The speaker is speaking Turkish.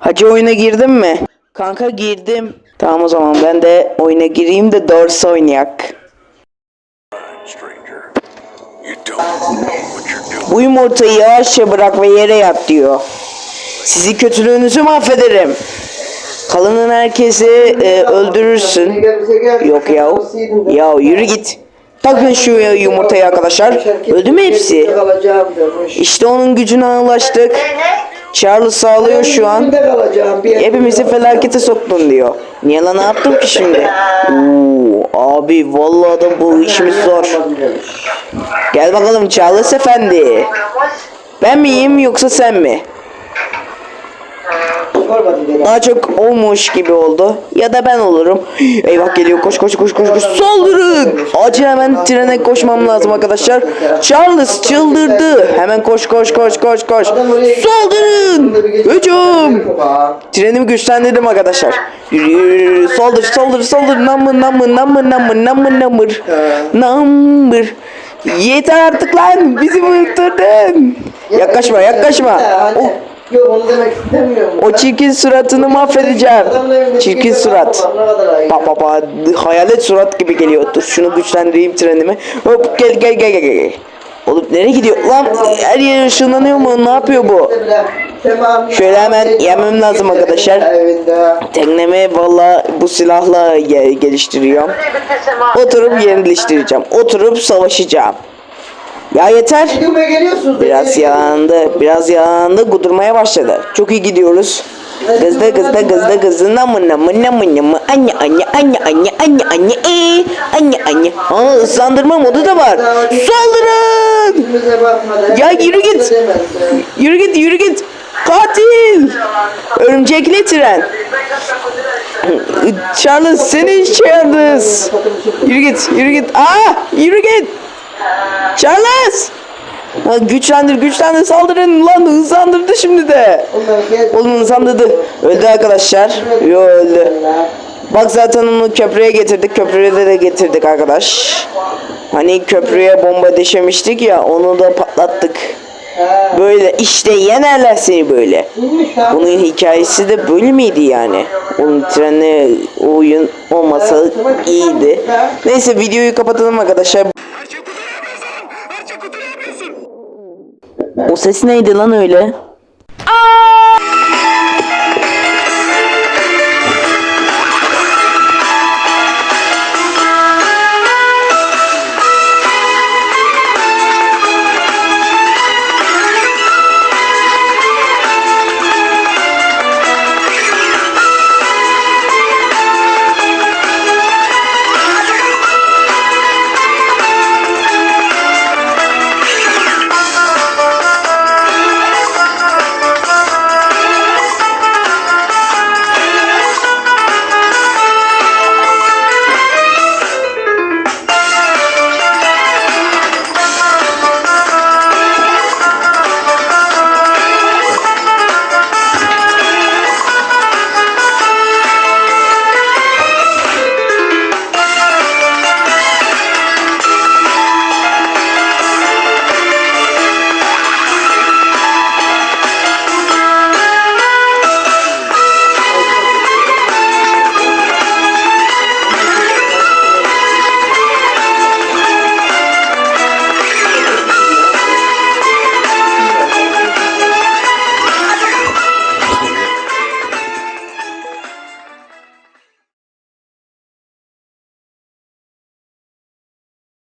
Hacı oyuna girdin mi? Kanka girdim. Tamam o zaman ben de oyuna gireyim de doğrusu oynayak. Bu yumurtayı yavaşça bırak ve yere yat diyor. Sizi kötülüğünüzü mahvederim. Kalanın herkesi e, öldürürsün. Yok ya. Ya yürü git. Takın şu yumurtayı arkadaşlar. Öldü mü hepsi? İşte onun gücüne ulaştık. Charles sağlıyor şu an. Hepimizi felakete soktun diyor. Niye lan ne yaptım ki şimdi? Oo, abi vallahi da bu işimiz zor. Gel bakalım Charles efendi. Ben miyim yoksa sen mi? Daha çok olmuş gibi oldu. Ya da ben olurum. Eyvah geliyor koş koş koş koş koş. Saldırın. Acil hemen trene koşmam lazım arkadaşlar. Charles çıldırdı. Hemen koş koş koş koş koş. Saldırın. Hücum. Trenimi güçlendirdim arkadaşlar. Yürü yürü yürü. Saldır saldır saldır. Namır namır namır namır namır namır. Namır. Yeter artık lan. Bizi unutturdun. Yaklaşma yaklaşma. Oh. Yok onu demek istemiyorum. O çirkin suratını mahvedeceğim. Çirkin surat. Pa pa pa hayalet surat gibi geliyor. Dur şunu güçlendireyim trenimi. Hop gel gel gel gel gel. Oğlum nereye gidiyor? Lan her yer ışınlanıyor mu? Ne yapıyor bu? Şöyle hemen yemem lazım arkadaşlar. Teknemi valla bu silahla ge- geliştiriyorum. Oturup yerleştireceğim. Oturup savaşacağım. Ya yeter. Geliyorsunuz. Biraz yandı, biraz yandı, kudurmaya başladı. Çok iyi gidiyoruz. Gızdı gızdı gızdı gızdı namı namı namı namı anne anne anne anne anne anne ee, anne anne. Aa ıslandırma modu da var. Saldırın! Ya yürü git. Yürü git yürü git. Katil! Örümcekli tren. Charles seni Charles. Yürü git yürü git. Aa yürü git. Charles! Ha, güçlendir güçlendir saldırın lan hızlandırdı şimdi de. Oğlum hızlandırdı. Öldü arkadaşlar. Yo öldü. Bak zaten onu köprüye getirdik. Köprüye de getirdik arkadaş. Hani köprüye bomba deşemiştik ya onu da patlattık. Böyle işte yenerler seni böyle. Bunun hikayesi de böyle miydi yani? Onun trenle oyun olmasa iyiydi. Neyse videoyu kapatalım arkadaşlar. O ses neydi lan öyle?